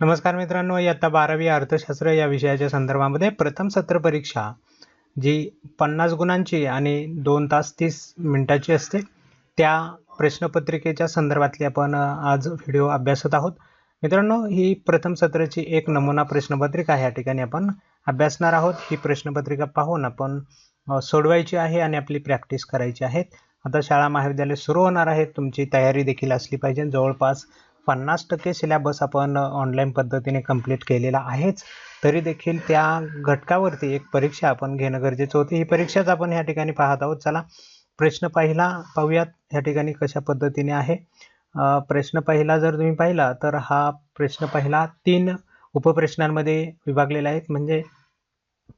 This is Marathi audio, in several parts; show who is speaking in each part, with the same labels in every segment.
Speaker 1: नमस्कार मित्रांनो इयत्ता बारावी अर्थशास्त्र या विषयाच्या संदर्भामध्ये प्रथम सत्र परीक्षा जी पन्नास गुणांची आणि दोन तास तीस मिनिटाची असते त्या प्रश्नपत्रिकेच्या संदर्भातली आपण आज व्हिडिओ अभ्यासत आहोत. मित्रांनो ही प्रथम सत्राची एक नमुना प्रश्नपत्रिका या ठिकाणी आपण अभ्यासणार आहोत. ही प्रश्नपत्रिका पाहून आपण सोडवायची आहे आणि आपली प्रॅक्टिस करायची आहे. आता शाळा महाविद्यालय सुरू होणार आहेत तुमची तयारी देखील असली पाहिजे. जवळपास पन्नास टक्के सिलॅबस आपण ऑनलाईन पद्धतीने कंप्लीट केलेला आहेच. तरी देखील त्या घटकावरती एक परीक्षा आपण घेणं गरजेचं होतं. ही परीक्षाच आपण या ठिकाणी पाहत आहोत. चला प्रश्न पाहिला पाहूयात या ठिकाणी कशा पद्धतीने आहे. प्रश्न पहिला जर तुम्ही पाहिला तर हा प्रश्न पहिला तीन उपप्रश्नांमध्ये विभागलेला आहेत म्हणजे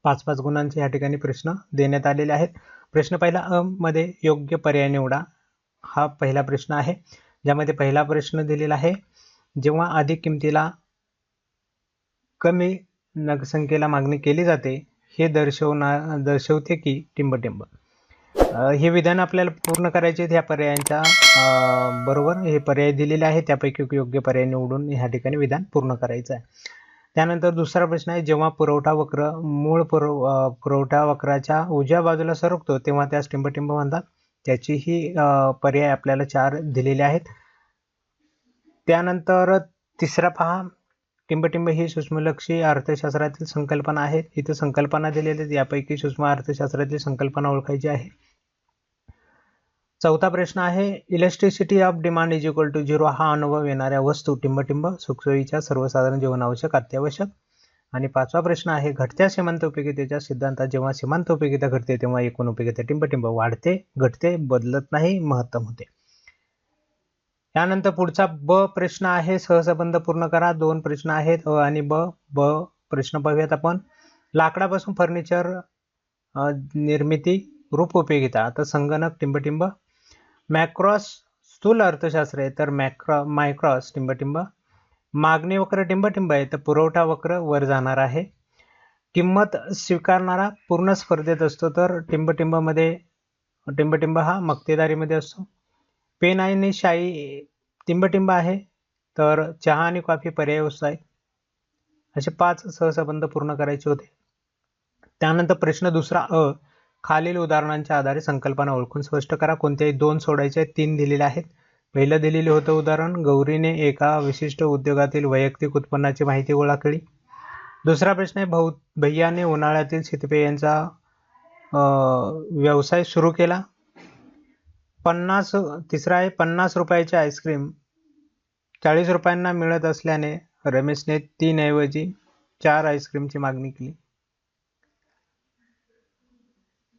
Speaker 1: पाच पाच गुणांचे या ठिकाणी प्रश्न देण्यात आलेले आहेत. प्रश्न पहिला अ मध्ये योग्य पर्याय निवडा. हा पहिला प्रश्न आहे. ज्यामध्ये पहिला प्रश्न दिलेला आहे जेव्हा अधिक किमतीला कमी संख्येला मागणी केली जाते हे दर्शवणार दर्शवते की टिंबटिंब. हे विधान आपल्याला पूर्ण करायचे आहेत ह्या पर्यायांच्या बरोबर हे पर्याय दिलेले आहे त्यापैकी योग्य पर्याय निवडून ह्या ठिकाणी विधान पूर्ण करायचं आहे. त्यानंतर दुसरा प्रश्न आहे जेव्हा पुरवठा वक्र मूळ पुरव पुरवठा वक्राच्या उजव्या बाजूला सरकतो तेव्हा त्यास टिंबटिंब म्हणतात. त्याचीही पर्याय आपल्याला चार दिलेले आहेत. त्यानंतर तिसरा पहा. टिंबटिंब ही सूक्ष्मलक्षी अर्थशास्त्रातील संकल्पना आहे इथं संकल्पना दिलेल्या आहेत. यापैकी सूक्ष्म अर्थशास्त्रातील संकल्पना ओळखायची आहे. चौथा प्रश्न आहे electricity of demand is equal to zero हा अनुभव येणाऱ्या वस्तू टिंबटिंब सुखसोयीच्या सर्वसाधारण जीवनावश्यक अत्यावश्यक. आणि पाचवा प्रश्न आहे घटत्या सीमांत उपयोगितेच्या सिद्धांतात जेव्हा सीमांत उपयोगिता घडते तेव्हा एकूण उपयोगिता टिंबटिंब वाढते घटते बदलत नाही महत्तम होते. यानंतर पुढचा ब प्रश्न आहे सहसंबंध पूर्ण करा दोन प्रश्न आहेत अ आणि ब ब प्रश्न पाहूयात आपण. लाकडापासून फर्निचर निर्मिती रूप उपयोगिता तर संगणक टिंबटिंब. मॅक्रॉस स्थूल अर्थशास्त्र आहे तर मॅक्रॉ मायक्रॉस टिंबटिंब. मागणी वक्र टिंबटिंब आहे तर पुरवठा वक्र वर जाणार आहे. किंमत स्वीकारणारा पूर्ण स्पर्धेत असतो तर टिंबटिंबमध्ये टिंबटिंब हा मक्तेदारीमध्ये असतो. पेन आणि शाई टिंबटिंब आहे तर चहा आणि कॉफी पर्याय वस्तू आहे. असे पाच सहसंबंध पूर्ण करायचे होते. त्यानंतर प्रश्न दुसरा अ खालील उदाहरणांच्या आधारे संकल्पना ओळखून स्पष्ट करा. कोणत्याही दोन सोडायचे आहेत तीन दिलेले आहेत. पहिलं दिलेलं होतं उदाहरण गौरीने एका विशिष्ट उद्योगातील वैयक्तिक उत्पन्नाची माहिती गोळा केली. दुसरा प्रश्न आहे भाऊ भैयाने उन्हाळ्यातील शितपे यांचा व्यवसाय सुरू केला. पन्नास तिसरा आहे पन्नास रुपयाचे आईस्क्रीम चाळीस रुपयांना मिळत असल्याने रमेशने तीन ऐवजी चार आईस्क्रीमची मागणी केली.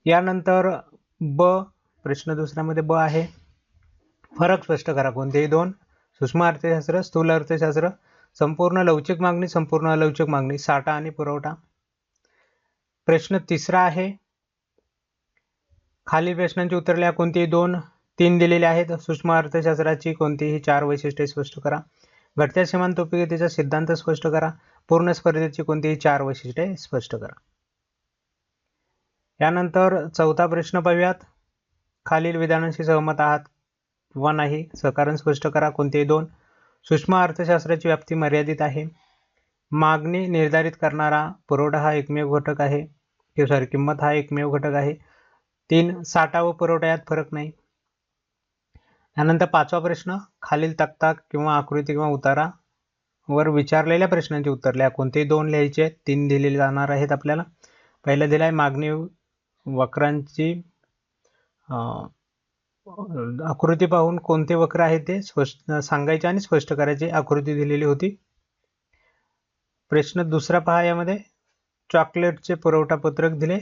Speaker 1: यानंतर ब प्रश्न दुसऱ्यामध्ये ब आहे. फरक स्पष्ट करा. कोणतेही दोन सूक्ष्म अर्थशास्त्र स्थूल अर्थशास्त्र संपूर्ण लवचिक मागणी संपूर्ण अलवचिक मागणी साठा आणि पुरवठा. प्रश्न तिसरा आहे खालील प्रश्नांची उतरल्या कोणतीही दोन तीन दिलेले आहेत. सूक्ष्म अर्थशास्त्राची कोणतीही चार वैशिष्ट्ये स्पष्ट करा. घटत्या सीमांत उपयोगितेचा सिद्धांत स्पष्ट करा. पूर्ण स्पर्धेची कोणतीही चार वैशिष्ट्ये स्पष्ट करा. यानंतर चौथा प्रश्न पाहूयात. खालील विधानांशी सहमत आहात किंवा नाही सहकारण स्पष्ट करा. कोणतेही दोन. सूक्ष्म अर्थशास्त्राची व्याप्ती मर्यादित आहे. मागणी निर्धारित करणारा पुरवठा हा एकमेव घटक आहे. किंवा सॉरी किंमत हा एकमेव घटक आहे. तीन साठा व पुरवठा यात फरक नाही. त्यानंतर पाचवा प्रश्न खालील तक्ता किंवा आकृती किंवा उतारा वर विचारलेल्या प्रश्नांची उत्तर लिहा. कोणतेही दोन लिहायचे आहेत तीन दिले जाणार आहेत आपल्याला. पहिलं दिलं आहे मागणी वक्रांची आकृती पाहून कोणते वक्र आहे ते स्पष्ट सांगायचे आणि स्पष्ट करायचे. आकृती दिलेली होती. प्रश्न दुसरा पहा यामध्ये. चॉकलेटचे पुरवठा पत्रक दिले.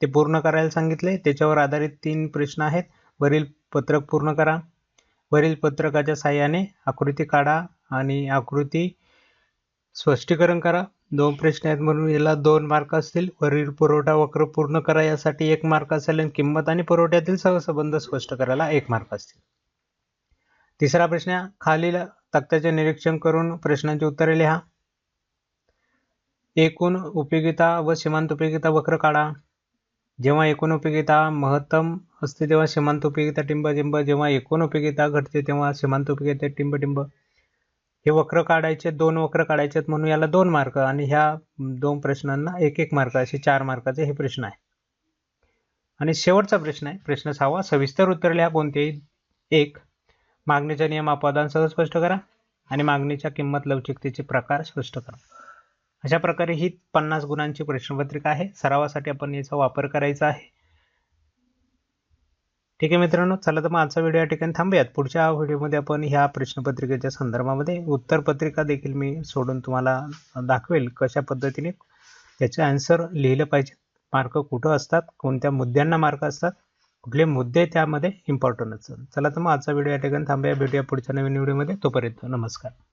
Speaker 1: ते पूर्ण करायला सांगितले. त्याच्यावर आधारित तीन प्रश्न आहेत. वरील पत्रक पूर्ण करा. वरील पत्रकाच्या साह्याने आकृती काढा आणि आकृती स्पष्टीकरण करा. दोन प्रश्न आहेत म्हणून याला दोन मार्क असतील. वरील पुरवठा वक्र पूर्ण करा यासाठी एक मार्क असेल आणि किंमत आणि पुरवठ्यातील सहसंबंध स्पष्ट करायला एक मार्क असतील. तिसरा प्रश्न खालील तक्त्याचे निरीक्षण करून प्रश्नांची उत्तरे लिहा. एकूण उपयोगिता व सीमांत उपयोगिता वक्र काढा. जेव्हा एकूण उपयोगिता महत्तम असते तेव्हा सीमांत उपयोगिता टिंब टिंब जेव्हा एकूण उपयोगिता घटते तेव्हा सीमांत उपयोगिता टिंब टिंब हे वक्र काढायचे दोन वक्र काढायचे आहेत म्हणून याला दोन मार्क आणि ह्या दोन प्रश्नांना एक एक मार्क असे चार मार्काचे हे प्रश्न आहे. आणि शेवटचा प्रश्न आहे प्रश्न सहावा सविस्तर उत्तर लिहा कोणतेही. एक मागणीचा नियम अपवादांसह स्पष्ट करा आणि मागणीच्या किंमत लवचिकतेचे प्रकार स्पष्ट करा. अशा प्रकारे ही पन्नास गुणांची प्रश्नपत्रिका आहे. सरावासाठी आपण याचा वापर करायचा आहे. ठीक आहे मित्रांनो चला तर मग आजचा व्हिडिओ या ठिकाणी थांबूयात. पुढच्या व्हिडिओमध्ये आपण ह्या प्रश्नपत्रिकेच्या संदर्भामध्ये उत्तरपत्रिका देखील मी सोडून तुम्हाला दाखवेल कशा पद्धतीने त्याचे आन्सर लिहिलं पाहिजे. मार्क कुठं असतात कोणत्या मुद्द्यांना मार्क असतात कुठले मुद्दे त्यामध्ये इम्पॉर्टंट असतात. चला तर मग आजचा व्हिडिओ या ठिकाणी थांबूया. भेटूया पुढच्या नवीन व्हिडिओमध्ये तोपर्यंत नमस्कार.